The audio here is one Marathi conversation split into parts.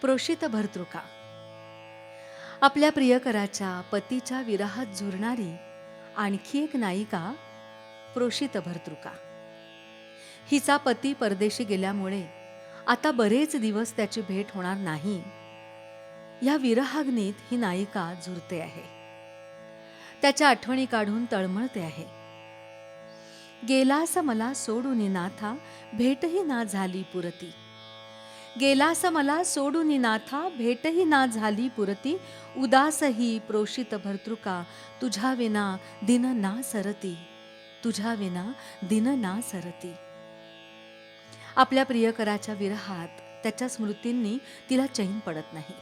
प्रोषित भर्तृका. आपल्या प्रियकराच्या पतीच्या विरहात झुरणारी आणखी एक नायिका प्रोषित भर्तृका. हिचा पती परदेशी गेल्यामुळे आता बरेच दिवस त्याची भेट होणार नाही. या विरहाग्नीत ही नायिका झुरते आहे. त्याच्या आठवणी काढून तळमळते आहे. गेलास मला सोडून नाथा भेटही ना झाली पुरती. गेलास मला सोडून नाथा भेटही ना झाली पुरती उदासही प्रोषित भर्तृका तुझ्या विना दिन ना सरती तुझ्या विना दिन ना सरती. आपल्या प्रियकराच्या विरहात त्याच्या स्मृतींनी तिला चैन पडत नाही.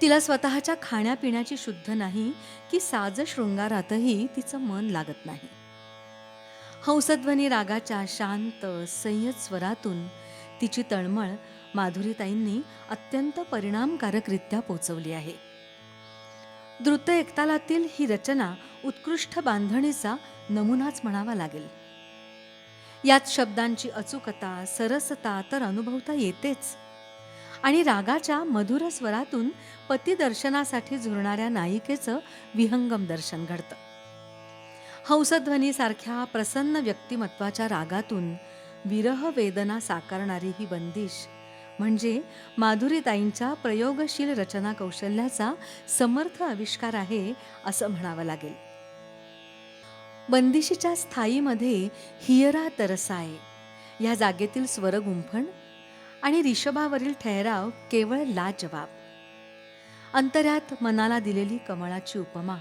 तिला स्वतःच्या खाण्यापिण्याची शुद्ध नाही की साज शृंगारातही तिचं मन लागत नाही. हंसध्वनी रागाच्या शांत संयत स्वरातून तिची तळमळ माधुरीताईंनी अत्यंत परिणामकारकरित्या पोचवली आहे. द्रुत एकतालातील ही रचना उत्कृष्ट बांधणीचा नमुनाच म्हणावा लागेल. यात शब्दांची अचूकता सरसता तर अनुभवता येतेच. आणि रागाच्या मधुर स्वरातून पतिदर्शनासाठी झुरणाऱ्या नायिकेचं विहंगम दर्शन घडतं. हंसध्वनीसारख्या प्रसन्न व्यक्तिमत्वाच्या रागातून विरह वेदना साकारणारी ही बंदिश म्हणजे माधुरीताईंच्या प्रयोगशील रचना कौशल्याचा समर्थ आविष्कार आहे असं म्हणावं लागेल. बंदिशीच्या स्थायीमध्ये हियरा तरसाय या जागेतील स्वरगुंफण आणि रिषभावरील ठहराव केवळ लाजवाब. अंतऱ्यात मनाला दिलेली कमळाची उपमा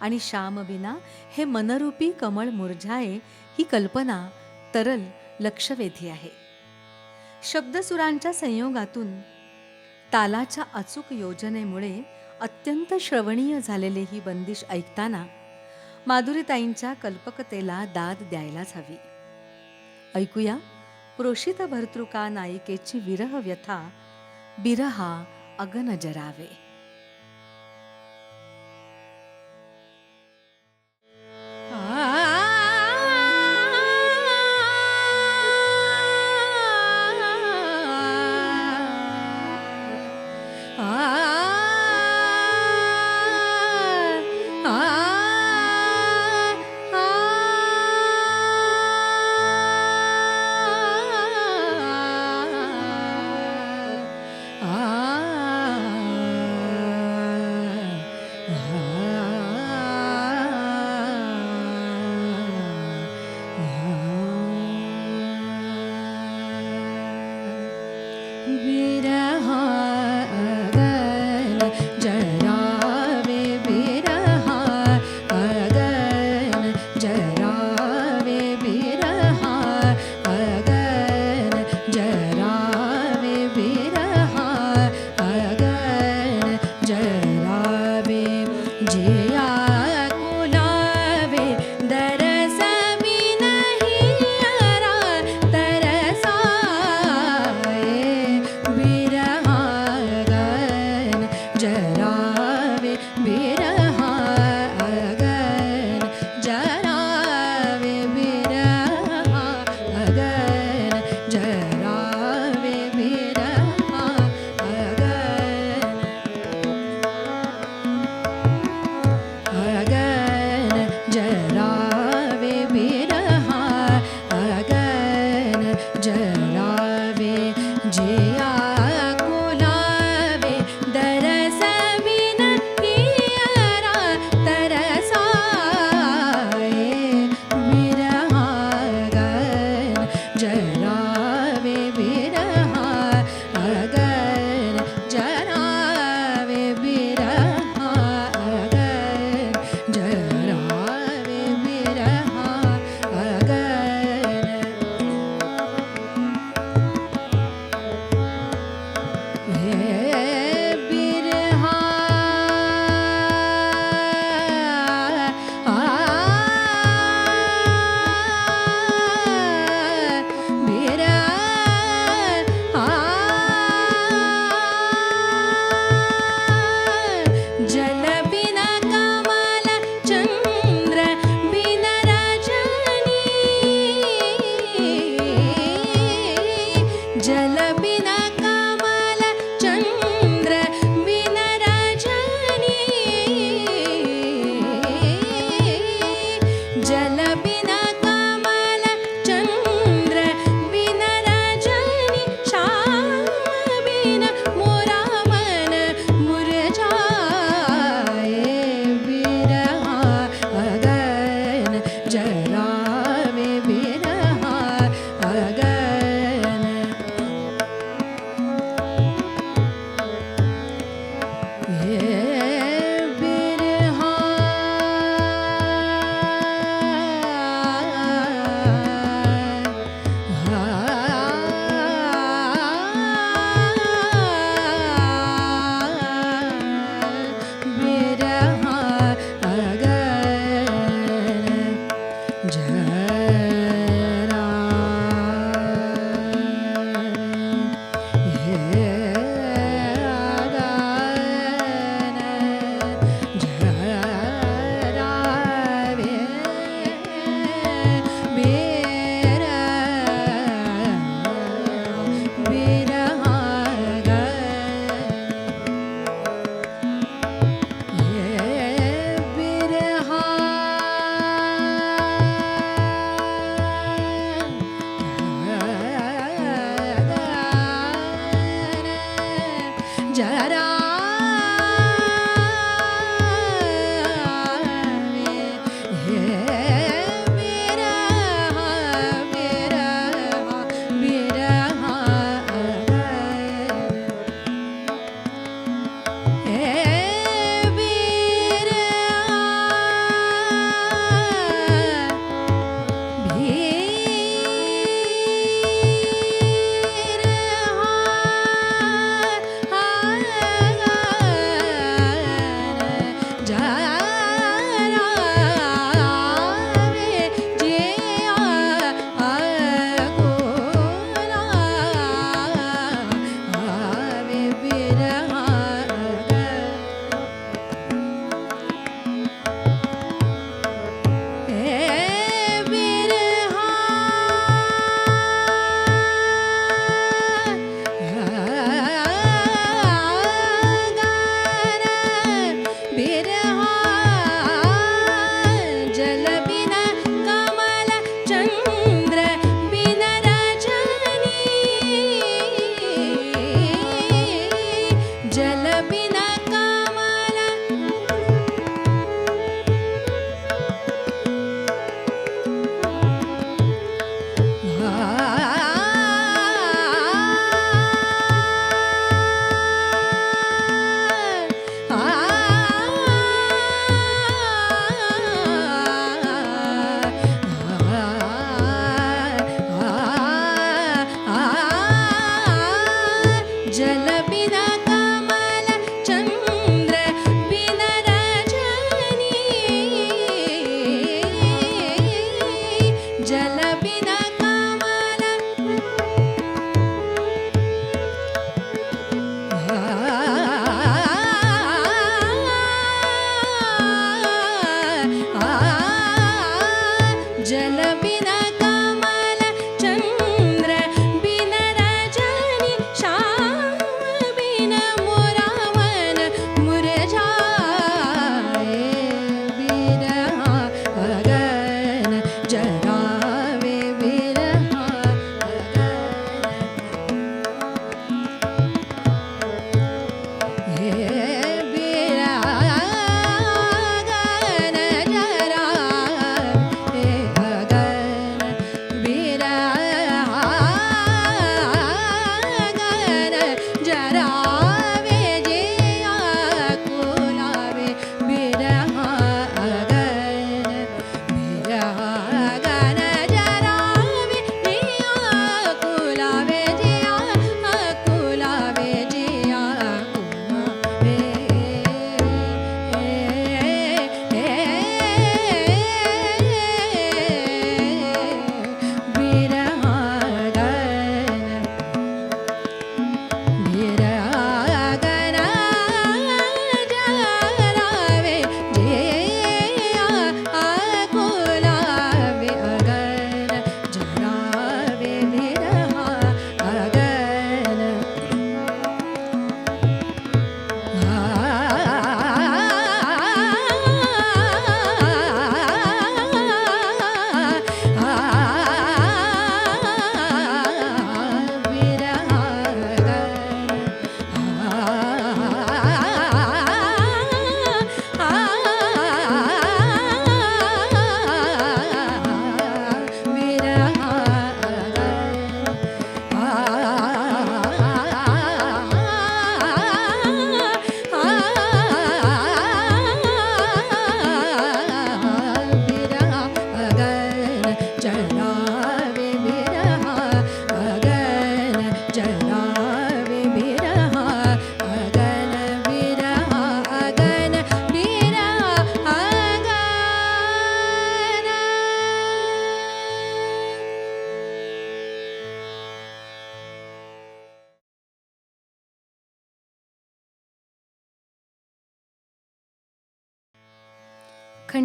आणि श्यामबिना हे मनरूपी कमळ मुरझाये ही कल्पना तरल लक्षवेधी आहे. शब्दसुरांच्या संयोगातून तालाच्या अचूक योजनेमुळे अत्यंत श्रवणीय झालेले ही बंदिश ऐकताना माधुरीताईंच्या कल्पकतेला दाद द्यायलाच हवी. ऐकूया प्रोषित भर्तृका नायिकेची विरह व्यथा बिरहा अगन जरावे. आ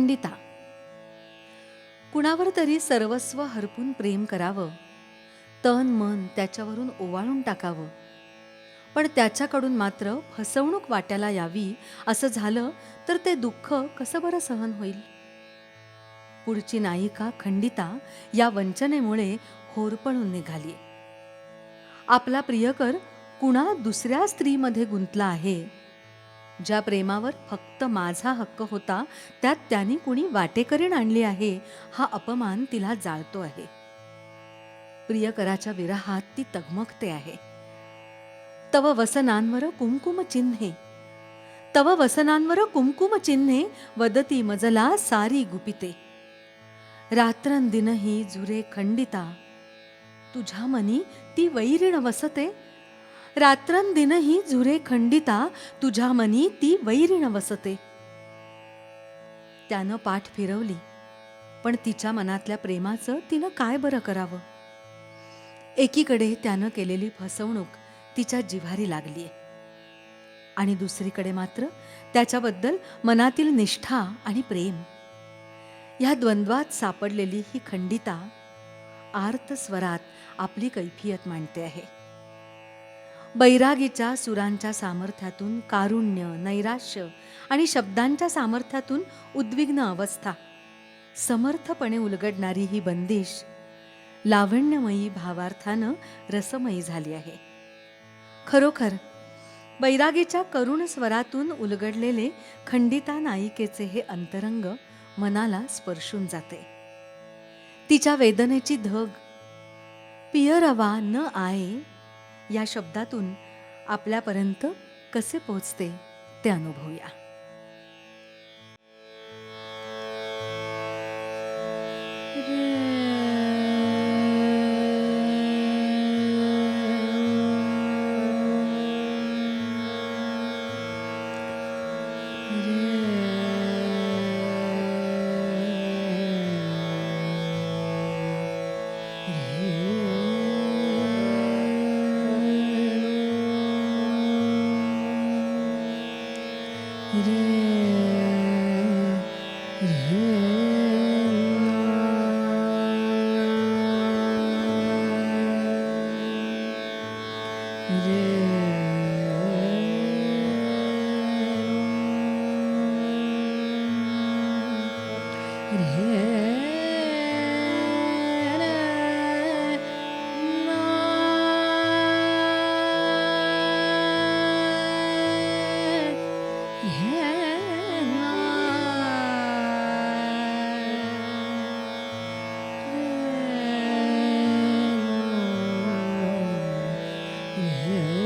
खंडिता. कुणावर तरी सर्वस्व हरपून प्रेम करावं. तन मन त्याच्यावरून ओवाळून टाकावं. पण त्याच्याकडून मात्र फसवणूक वाट्याला यावी असं झालं तर ते दुःख कसं बरं सहन होईल? पुढची नायिका खंडिता या वंचनेमुळे होरपळून निघाली. आपला प्रियकर कुणा दुसऱ्या स्त्रीमध्ये गुंतला आहे ज्या प्रेमावर फक्त माझा हक्क होता त्यात त्यांनी कुणी वाटेकरीण आणली आहे हा अपमान तिला जाळतो आहे. प्रियकराच्या विरहात ती तगमगते आहे. तव वसनांवर कुमकुम चिन्हे. तव वसनांवर कुमकुम चिन्हे वदती मजला सारी गुपिते. रात्रंदिनही झुरे खंडिता. तुझ्या मनी ती वैरीण वसते रात्रंदिनही झुरे खंडिता तुझ्या मनी ती वैरीण वसते. त्यानं पाठ फिरवली पण तिच्या मनातल्या प्रेमाचं तिनं काय बरं करावं? एकीकडे त्यानं केलेली फसवणूक तिच्या जिव्हारी लागलीये. आणि दुसरीकडे मात्र त्याच्याबद्दल मनातील निष्ठा आणि प्रेम. ह्या द्वंद्वात सापडलेली ही खंडिता आर्त स्वरात आपली कैफियत मांडते आहे. बैरागीच्या सुरांच्या सामर्थ्यातून कारुण्य नैराश्य आणि शब्दांच्या सामर्थ्यातून उद्विग्न अवस्था. समर्थपणे उलगडणारी ही बंदिश लावण्यमयी भावार्थानं रसमयी झाली आहे. खरोखर बैरागीच्या करुण स्वरातून उलगडलेले खंडिता नायिकेचे हे अंतरंग मनाला स्पर्शून जाते. तिच्या वेदनेची धग पियरवा न आये या शब्दातून आपल्यापर्यंत कसे पोहोचते ते अनुभवूया Yeah. Yeah.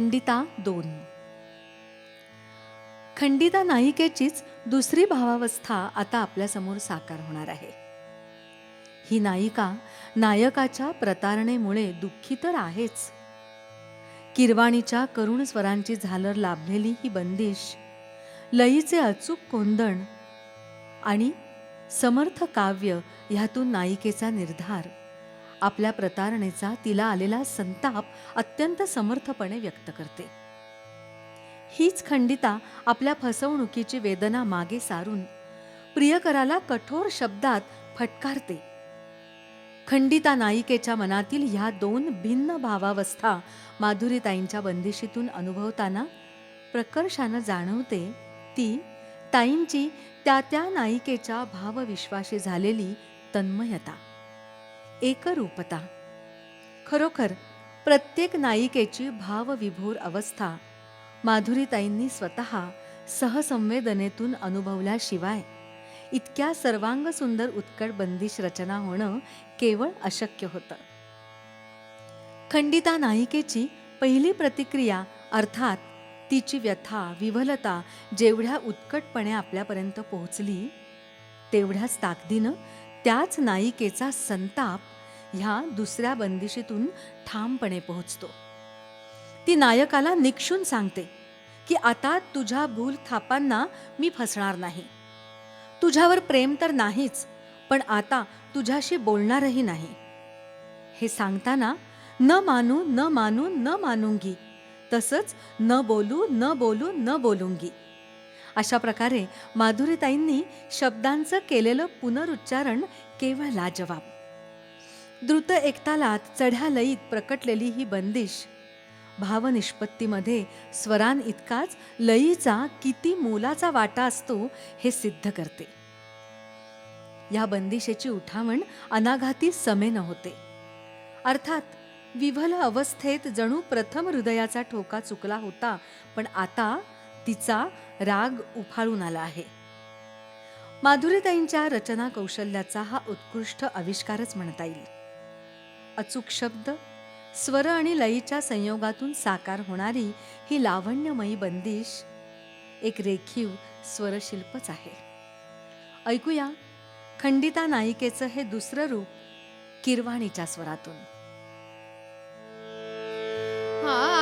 खंडिता दोन. खंडिता नायिकेचीच दुसरी भावावस्था आता आपल्यासमोर साकार होणार आहे. ही नायिका नायकाच्या प्रतारणेमुळे दुःखी तर आहेच. किरवाणीच्या करुण स्वरांची झालर लाभलेली ही बंदिश लयीचे अचूक कोंदण आणि समर्थ काव्य ह्यातून नायिकेचा निर्धार आपल्या प्रतारणेचा तिला आलेला संताप अत्यंत समर्थपणे व्यक्त करते. हीच खंडिता आपल्या फसवणुकीची वेदना मागे सारून प्रियकराला कठोर शब्दात फटकारते. खंडिता नायिकेच्या मनातील ह्या दोन भिन्न भावावस्था माधुरीताईंच्या बंदिशीतून अनुभवताना प्रकर्षानं जाणवते ती ताईंची त्या त्या नायिकेच्या भावविश्वाशी झालेली तन्मयता. एकरूपता. खरोखर प्रत्येक नायिकेची भावविभोर अवस्था माधुरीताईंनी स्वतः सहसंवेदनेतून अनुभवल्याशिवाय इतक्या सर्वांग सुंदर उत्कट बंदिश रचना होणं केवळ अशक्य होतं. खंडिता नायिकेची पहिली प्रतिक्रिया अर्थात तिची व्यथा विवलता जेवढ्या उत्कटपणे आपल्यापर्यंत पोहोचली तेवढ्याच ताकदीनं त्याच नायिकेचा संताप ह्या दुसऱ्या बंदिशीतून ठामपणे पोहोचतो. ती नायकाला निक्षून सांगते की आता तुझ्या भूल थापांना मी फसणार नाही. तुझ्यावर प्रेम तर नाहीच पण आता तुझ्याशी बोलणारही नाही. हे सांगताना न मानू न मानू न मानूंगी तसंच न बोलू न बोलू न बोलूंगी. अशा प्रकारे माधुरीताईंनी शब्दांचं केलेलं पुनरुच्चारण केवळ लाजवाब. द्रुत एकतालात चढ्या लयीत प्रकटलेली ही बंदिश भावनिष्पत्तीमध्ये स्वरान इतकाच लयीचा किती मोलाचा वाटा असतो हे सिद्ध करते. या बंदिशेची उठावण अनाघाती समेन होते. अर्थात विवल अवस्थेत जणू प्रथम हृदयाचा ठोका चुकला होता पण आता तिचा राग उफाळून आला आहे. माधुरीताईंच्या रचना कौशल्याचा हा उत्कृष्ट आविष्कारच म्हणता येईल. अचूक शब्द स्वर आणि लयीच्या संयोगातून साकार होणारी ही लावण्यमयी बंदिश एक रेखीव स्वरशिल्पच आहे. ऐकूया खंडिता नायिकेचं हे दुसरं रूप किरवाणीच्या स्वरातून. हा.